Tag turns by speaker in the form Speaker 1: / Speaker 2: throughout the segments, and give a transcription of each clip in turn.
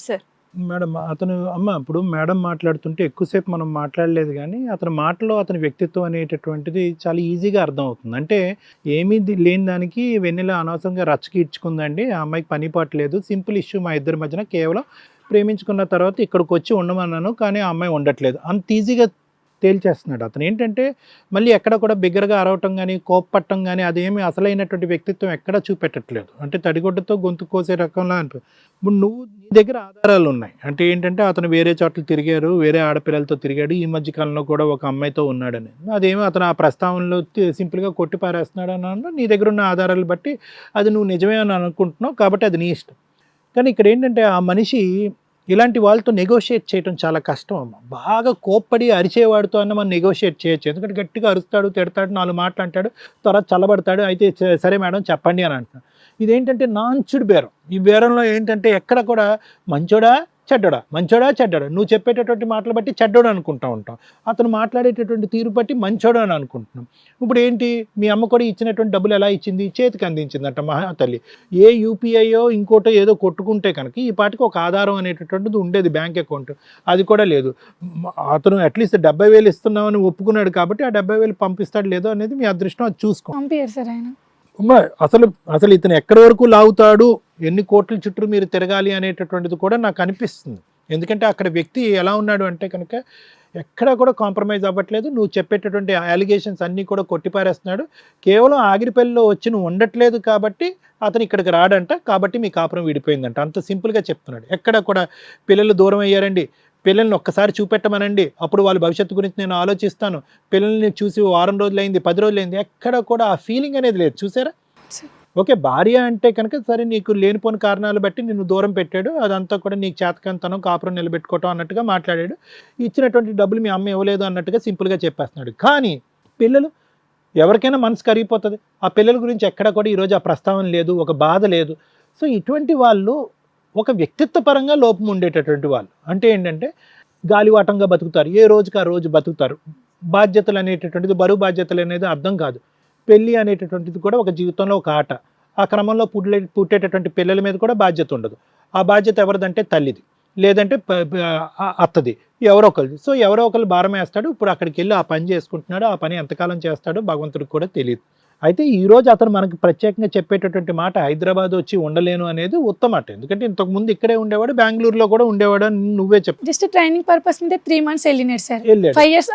Speaker 1: Sir
Speaker 2: madam అతను అమ్మ ఇప్పుడు మేడం మాట్లాడుతుంటే ఎక్కువసేపు మనం మాట్లాడలేదు కానీ అతని మాటలో అతని వ్యక్తిత్వం అనేటటువంటిది చాలా ఈజీగా అర్థమవుతుంది. అంటే ఏమీ లేని దానికి వెన్నెల అనవసరంగా రచ్చకి ఇచ్చుకుందండి ఆ అమ్మాయికి పని పట్టలేదు లేదు. సింపుల్ ఇష్యూ మా ఇద్దరి మధ్యన కేవలం ప్రేమించుకున్న తర్వాత ఇక్కడికి వచ్చి ఉండమన్నాను కానీ ఆ అమ్మాయి ఉండట్లేదు. అంత ఈజీగా తేల్చేస్తున్నాడు అతను. ఏంటంటే మళ్ళీ ఎక్కడ కూడా బిగ్గరగా అరవటం కానీ కోప్పట్టం కానీ అదేమి అసలైనటువంటి వ్యక్తిత్వం ఎక్కడ చూపెట్టట్లేదు. అంటే తడిగొడ్డతో గొంతు కోసే రకంలా అనిపి ఇప్పుడు నువ్వు నీ దగ్గర ఆధారాలు ఉన్నాయి. అంటే ఏంటంటే అతను వేరే చోట్ల తిరిగారు వేరే ఆడపిల్లలతో తిరిగాడు ఈ మధ్య కాలంలో కూడా ఒక అమ్మాయితో ఉన్నాడని. అదేమో అతను ఆ ప్రస్తావనలో సింపుల్గా కొట్టి పారేస్తున్నాడు అని నీ దగ్గర ఉన్న ఆధారాలు బట్టి అది నువ్వు నిజమే అని అనుకుంటున్నావు కాబట్టి అది నీ ఇష్టం. కానీ ఇక్కడ ఏంటంటే ఆ మనిషి ఇలాంటి వాళ్ళతో నెగోషియేట్ చేయడం చాలా కష్టం అమ్మ. బాగా కోప్పడి అరిచేవాడితో అన్న మనం నెగోషియేట్ చేయొచ్చు. ఎందుకంటే గట్టిగా అరుస్తాడు తిడతాడు నాలుగు మాటలు అంటాడు తర్వాత చల్లబడతాడు అయితే సరే మేడం చెప్పండి అని అంటున్నాడు. ఇదేంటంటే నాంచుడు బేరం. ఈ బేరంలో ఏంటంటే ఎక్కడ కూడా మంచోడా చెడ్డోడా? మంచోడా చెడ్డోడా? నువ్వు చెప్పేటటువంటి మాటలు బట్టి చెడ్డోడు అనుకుంటా ఉంటాం. అతను మాట్లాడేటటువంటి తీరు బట్టి మంచోడు అని అనుకుంటున్నాం. ఇప్పుడు ఏంటి? మీ అమ్మ కూడా ఇచ్చినటువంటి డబ్బులు ఎలా ఇచ్చింది? చేతికి అందించిందంట మహా తల్లి ఏ యూపీఐయో ఇంకోటో ఏదో కొట్టుకుంటే కనుక ఈ పాటికి ఒక ఆధారం అనేటటువంటిది ఉండేది బ్యాంక్ అకౌంట్. అది కూడా లేదు. అతను అట్లీస్ట్ డెబ్బై వేలు ఇస్తున్నామని ఒప్పుకున్నాడు కాబట్టి ఆ డెబ్బై వేలు పంపిస్తాడు లేదో అనేది మీ అదృష్టం అది చూసుకో. అసలు అసలు ఇతను ఎక్కడి వరకు లాగుతాడు? ఎన్ని కోట్ల చుట్టూ మీరు తిరగాలి అనేటటువంటిది కూడా నాకు అనిపిస్తుంది. ఎందుకంటే అక్కడ వ్యక్తి ఎలా ఉన్నాడు అంటే కనుక ఎక్కడా కూడా కాంప్రమైజ్ అవ్వట్లేదు. నువ్వు చెప్పేటటువంటి అలిగేషన్స్ అన్నీ కూడా కొట్టిపారేస్తున్నాడు. కేవలం ఆగిరిపల్లిలో వచ్చి నువ్వు ఉండట్లేదు కాబట్టి అతను ఇక్కడికి రాడంట. కాబట్టి మీ కాపురం విడిపోయిందంట. అంత సింపుల్గా చెప్తున్నాడు. ఎక్కడ కూడా పిల్లలు దూరం అయ్యారండి. పిల్లల్ని ఒక్కసారి చూపెట్టమనండి. అప్పుడు వాళ్ళ భవిష్యత్తు గురించి నేను ఆలోచిస్తాను. పిల్లల్ని చూసి వారం రోజులైంది పది రోజులైంది. ఎక్కడ కూడా ఆ ఫీలింగ్ అనేది లేదు. చూసారా? ఓకే భార్య అంటే కనుక సరే నీకు లేనిపోని కారణాలు బట్టి నిన్ను దూరం పెట్టాడు. అదంతా కూడా నీకు చేతకంతనం కాపురం నిలబెట్టుకోవటం అన్నట్టుగా మాట్లాడాడు. ఇచ్చినటువంటి డబ్బులు మీ అమ్మ ఇవ్వలేదు అన్నట్టుగా సింపుల్గా చెప్పేస్తున్నాడు. కానీ పిల్లలు ఎవరికైనా మనసు కరిగిపోతుంది. ఆ పిల్లల గురించి ఎక్కడ కూడా ఈరోజు ఆ ప్రస్తావన లేదు ఒక బాధ లేదు. సో ఇటువంటి వాళ్ళు ఒక వ్యక్తిత్వ పరంగా లోపం ఉండేటటువంటి వాళ్ళు. అంటే ఏంటంటే గాలివాటంగా బతుకుతారు. ఏ రోజుకి ఆ రోజు బతుకుతారు? బాధ్యతలు అనేటటువంటిది బరువు బాధ్యతలు అనేది అర్థం కాదు. పెళ్ళి అనేటటువంటిది కూడా ఒక జీవితంలో ఒక ఆట. ఆ క్రమంలో పుట్టే పుట్టేటటువంటి పిల్లల మీద కూడా బాధ్యత ఉండదు. ఆ బాధ్యత ఎవరిదంటే తల్లిది. లేదంటే అత్తది. ఎవరో ఒకరిది సో ఎవరో ఒకరు భారం వేస్తాడు ఇప్పుడు అక్కడికి వెళ్ళి ఆ పని చేసుకుంటున్నాడు. ఆ పని ఎంతకాలం చేస్తాడో భగవంతుడికి కూడా తెలియదు అయితే ఈ రోజు అతను మనకి ప్రత్యేకంగా చెప్పేటటువంటి మాట హైదరాబాద్ వచ్చి ఉండలేను అనేది ఉత్తమాట ఎందుకంటే ఇంతకు ముందు ఇక్కడే ఉండేవాడు బెంగళూరులో కూడా ఉండేవాడు అని నువ్వే చెప్పు.
Speaker 1: జస్ట్ ట్రైనింగ్ పర్పస్ మీద three months వెళ్ళినాడు sir. Five years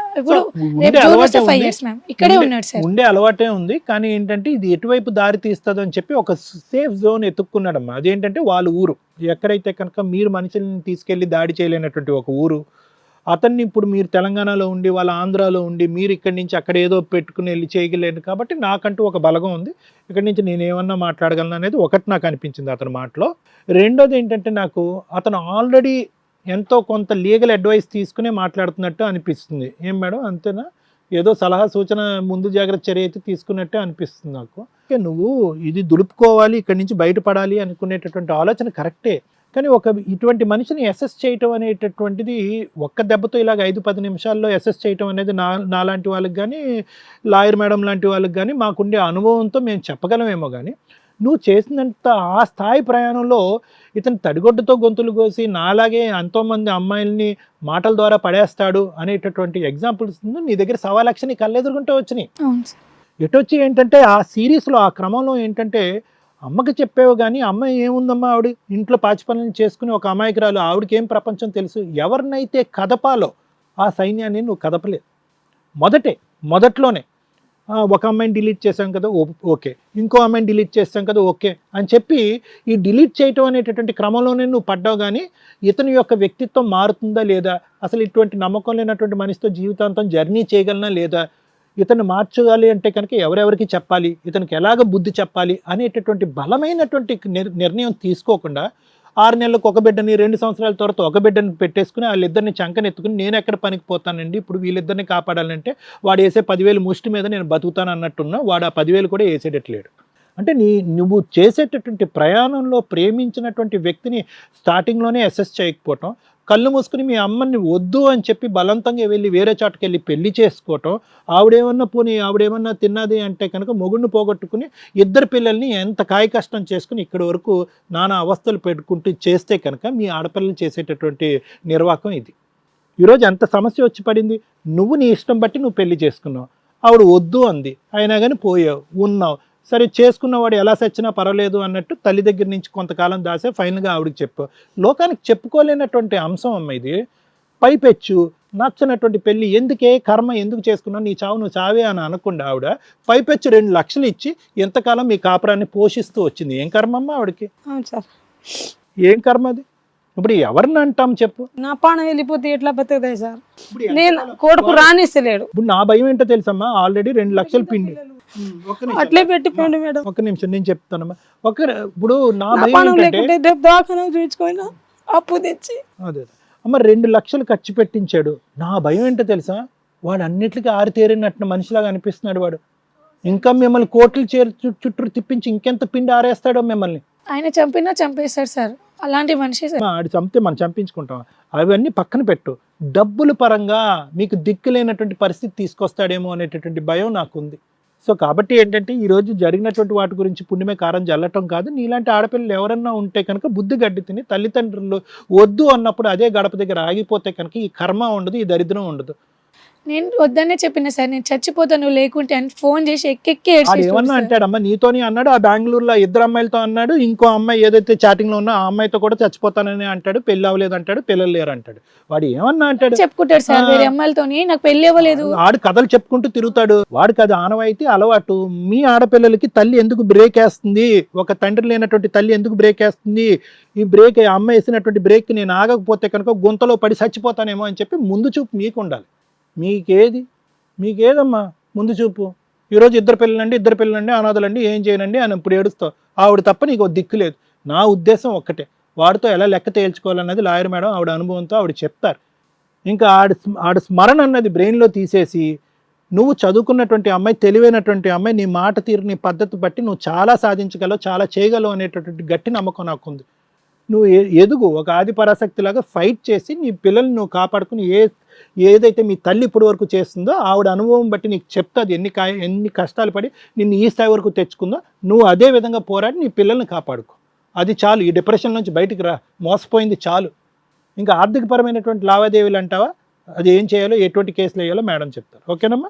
Speaker 1: five. Years ma'am ఇక్కడే ఉన్నాడు సార్.
Speaker 2: ఉండే అలవాటే ఉంది. కానీ ఏంటంటే ఇది ఎటువైపు దారి తీస్తుంది అని చెప్పి ఒక సేఫ్ జోన్ ఎత్తుక్కున్నాడమ్మా అదేంటంటే వాళ్ళ ఊరు. ఎక్కడైతే కనుక మీరు మనుషుల్ని తీసుకెళ్ళి దాడి చేయలేనటువంటి ఒక ఊరు అతన్ని ఇప్పుడు మీరు తెలంగాణలో ఉండి వాళ్ళ ఆంధ్రాలో ఉండి మీరు ఇక్కడి నుంచి అక్కడ ఏదో పెట్టుకుని వెళ్ళి చేయగలేను కాబట్టి నాకంటూ ఒక బలగం ఉంది. ఇక్కడి నుంచి నేను ఏమన్నా మాట్లాడగలను అనేది ఒకటి నాకు అనిపించింది అతని మాటలో. రెండోది ఏంటంటే నాకు అతను ఆల్రెడీ ఎంతో కొంత లీగల్ అడ్వైస్ తీసుకునే మాట్లాడుతున్నట్టు అనిపిస్తుంది. ఏం మేడం? అంతేనా? ఏదో సలహా సూచన ముందు జాగ్రత్త చర్య అయితే తీసుకున్నట్టే అనిపిస్తుంది నాకు. ఓకే, నువ్వు ఇది దులుపుకోవాలి ఇక్కడి నుంచి బయటపడాలి అనుకునేటటువంటి ఆలోచన కరెక్టే. కానీ ఒక ఇటువంటి మనిషిని అసెస్ చేయటం అనేటటువంటిది ఒక్క దెబ్బతో ఇలాగ ఐదు పది నిమిషాల్లో అసెస్ చేయటం అనేది నా నాలాంటి వాళ్ళకి కానీ లాయర్ మేడం లాంటి వాళ్ళకి కానీ మాకుండే అనుభవంతో మేము చెప్పగలమేమో కానీ నువ్వు చేసినంత ఆ స్థాయి ప్రయాణంలో ఇతను తడిగొడ్డతో గొంతులు కోసి నాలాగే ఎంతోమంది అమ్మాయిల్ని మాటల ద్వారా పడేస్తాడు అనేటటువంటి ఎగ్జాంపుల్స్ నీ దగ్గర సవా నీ కళ్ళెదురుకుంటూ వచ్చినాయి. ఎటొచ్చి ఏంటంటే ఆ సిరీస్లో ఆ క్రమంలో ఏంటంటే అమ్మకి చెప్పేవు కానీ అమ్మ ఏముందమ్మా ఆవిడ? ఇంట్లో పాచి పనులను చేసుకుని ఒక అమాయకురాలు. ఆవిడకి ఏం ప్రపంచం తెలుసు? ఎవరినైతే కదపాలో ఆ సైన్యాన్ని నువ్వు కదపలేదు. మొదటే మొదట్లోనే. ఒక అమ్మాయిని డిలీట్ చేశాం కదా ఓ- ఓకే. ఇంకో అమ్మాయిని డిలీట్ చేస్తాం కదా ఓకే అని చెప్పి ఈ డిలీట్ చేయటం అనేటటువంటి క్రమంలోనే నువ్వు పడ్డావు కానీ ఇతని యొక్క వ్యక్తిత్వం మారుతుందా లేదా? అసలు ఇటువంటి నమ్మకం లేనటువంటి మనిషితో జీవితాంతం జర్నీ చేయగలనా లేదా? ఇతను మార్చగాలి అంటే కనుక ఎవరెవరికి చెప్పాలి? ఇతనికి ఎలాగ బుద్ధి చెప్పాలి? అనేటటువంటి బలమైనటువంటి నిర్- నిర్ణయం తీసుకోకుండా ఆరు నెలలకు ఒక బిడ్డని రెండు సంవత్సరాల తర్వాత ఒక బిడ్డని పెట్టేసుకుని వాళ్ళిద్దరిని చంకనెత్తుకుని నేను ఎక్కడ పనికి పోతానండి? ఇప్పుడు వీళ్ళిద్దరిని కాపాడాలంటే వాడు వేసే పదివేలు ముష్టి మీద నేను బతుకుతాను అన్నట్టున్నా వాడు ఆ పదివేలు కూడా వేసేటట్లేడు. అంటే నీ నువ్వు చేసేటటువంటి ప్రయాణంలో ప్రేమించినటువంటి వ్యక్తిని స్టార్టింగ్లోనే అసెస్ చేయకపోవటం కళ్ళు మూసుకుని మీ అమ్మని వద్దు అని చెప్పి బలవంతంగా వెళ్ళి వేరే చాటుకు వెళ్ళి పెళ్ళి చేసుకోవటం ఆవిడేమన్నా పోనీ ఆవిడేమన్నా తిన్నది అంటే కనుక మొగుడిని పోగొట్టుకుని ఇద్దరు పిల్లల్ని ఎంత కాయ కష్టం చేసుకుని ఇక్కడి వరకు నానా అవస్థలు పెట్టుకుంటూ చేస్తే కనుక మీ ఆడపిల్లలు చేసేటటువంటి నిర్వాహకం ఇది. ఈరోజు ఎంత సమస్య వచ్చి పడింది? నువ్వు నీ ఇష్టం బట్టి నువ్వు పెళ్ళి చేసుకున్నావు. ఆవిడ వద్దు అంది. అయినా కానీ పోయావు ఉన్నావు. సరే చేసుకున్నవాడు ఎలా సచ్చినా పర్వాలేదు అన్నట్టు తల్లి దగ్గర నుంచి కొంతకాలం దాసే ఫైనల్గా ఆవిడకి చెప్పు. లోకానికి చెప్పుకోలేనటువంటి అంశం అమ్మ ఇది. పైపెచ్చు నచ్చనటువంటి పెళ్ళి ఎందుకే కర్మ ఎందుకు చేసుకున్నావు నీ చావు నువ్వు చావే అని అనకుండా ఆవిడ పైపెచ్చు రెండు లక్షలు ఇచ్చి ఎంతకాలం మీ కాపురాన్ని పోషిస్తూ వచ్చింది. ఏం కర్మ అమ్మ ఆవిడకి? ఏం కర్మ అది? ఇప్పుడు ఎవరిని అంటాం చెప్పు?
Speaker 3: నా పానం వెళ్ళిపోతే ఎట్లా బతుకుతాయి సార్?
Speaker 2: ఇప్పుడు
Speaker 3: నేను కొడుకు రానిస్తలేడు.
Speaker 2: ఇప్పుడు నా భయం ఏంటో తెలుసమ్మా? ఆల్రెడీ రెండు లక్షలు పిండి.
Speaker 3: అట్లే పెట్టిపోయింది మేడం.
Speaker 2: ఒక్క నిమిషం నేను చెప్తానమ్మా ఒక ఇప్పుడు నా భయం
Speaker 3: లేకుంటే చూపించుకోయినా అప్పు తెచ్చి.
Speaker 2: అదే అమ్మ రెండు లక్షలు ఖర్చు పెట్టించాడు. నా భయం ఏంటో తెలుసా? వాడు అన్నిటికీ ఆరితేరినట్టు మనిషిలాగా అనిపిస్తున్నాడు వాడు. ఇంకా మిమ్మల్ని కోట్లు చేరు చుట్టూ తిప్పించి ఇంకెంత పిండి ఆరేస్తాడో మిమ్మల్ని.
Speaker 1: ఆయన చంపినా చంపేస్తాడు సార్. అలాంటి మనిషి
Speaker 2: ఆడు చంపితే మనం చంపించుకుంటాం. అవన్నీ పక్కన పెట్టు. డబ్బుల పరంగా మీకు దిక్కు లేనటువంటి పరిస్థితి తీసుకొస్తాడేమో అనేటటువంటి భయం నాకుంది. సో కాబట్టి ఏంటంటే ఈరోజు జరిగినటువంటి వాటి గురించి పుణ్యమే కారం జల్లటం కాదు. నీలాంటి ఆడపిల్లలు ఎవరన్నా ఉంటే కనుక బుద్ధి గడ్డి తిని తల్లిదండ్రులు వద్దు అన్నప్పుడు అదే గడప దగ్గర ఆగిపోతే కనుక ఈ కర్మ ఉండదు ఈ దరిద్రం ఉండదు.
Speaker 1: నేను వద్దనే చెప్పిన సార్ నేను చచ్చిపోతాను నువ్వు లేకుంటే అని ఫోన్ చేసి ఎక్కెక్కి
Speaker 2: ఏమన్నా
Speaker 1: సార్.
Speaker 2: అంటాడమ్మా నీతోని అన్నాడు ఆ బెంగళూరులో ఇద్దరు అమ్మాయిలతో అన్నాడు ఇంకో అమ్మాయి ఏదైతే చాటింగ్లో ఉన్నా ఆ అమ్మాయితో కూడా చచ్చిపోతానని అంటాడు పెళ్ళి అవ్వలేదు అంటాడు పిల్లలు లేరు అంటాడు. వాడు ఏమన్నా అంటాడు?
Speaker 1: చెప్పుకుంటాడు సార్. వేరే అమ్మాయిలతోని నాకు పెళ్ళి అవ్వలేదు.
Speaker 2: ఆడు కథలు చెప్పుకుంటూ తిరుగుతాడు. వాడికి అది ఆనవాయితీ అలవాటు. మీ ఆడపిల్లలకి తల్లి ఎందుకు బ్రేక్ వేస్తుంది? ఒక తండ్రి లేనటువంటి తల్లి ఎందుకు బ్రేక్ వేస్తుంది? ఈ బ్రేక్ ఆ అమ్మ వేసినటువంటి బ్రేక్ నేను ఆగకపోతే కనుక గుంతలో పడి చచ్చిపోతానేమో అని చెప్పి ముందు చూపు మీకు ఉండాలి మీకేది? మీకేదమ్మా? ముందు చూపు. ఈరోజు ఇద్దరు పిల్లలండి ఇద్దరు పిల్లలండి అనాథలండి ఏం చేయనండి అని ఇప్పుడు ఏడుస్తావు. ఆవిడ తప్ప నీకు దిక్కు లేదు. నా ఉద్దేశం ఒక్కటే. వాడితో ఎలా లెక్క తేల్చుకోవాలన్నది లాయర్ మేడం ఆవిడ అనుభవంతో ఆవిడ చెప్తారు. ఇంకా ఆడ స్మ- స్మరణ అన్నది బ్రెయిన్లో తీసేసి నువ్వు చదువుకున్నటువంటి అమ్మాయి తెలివైనటువంటి అమ్మాయి నీ మాట తీరు నీ పద్ధతి బట్టి నువ్వు చాలా సాధించగలవు చాలా చేయగలవు అనేటటువంటి గట్టి నమ్మకం నాకుంది. నువ్వు ఎదుగు. ఒక ఆదిపరాశక్తిలాగా ఫైట్ చేసి నీ పిల్లల్ని నువ్వు కాపాడుకుని ఏ ఏదైతే మీ తల్లి ఇప్పటి వరకు చేస్తుందో ఆవిడ అనుభవం బట్టి నీకు చెప్తుంది ఎన్ని కా ఎన్ని కష్టాలు పడి నిన్ను ఈ స్థాయి వరకు తెచ్చుకుందో నువ్వు అదే విధంగా పోరాడి నీ పిల్లల్ని కాపాడుకో. అది చాలు. ఈ డిప్రెషన్ నుంచి బయటికి రా. మోసపోయింది చాలు. ఇంకా ఆర్థికపరమైనటువంటి లావాదేవీలు అంటావా? అది ఏం చేయాలో ఎటువంటి కేసులు వేయాలో మేడం చెప్తారు. ఓకేనమ్మా?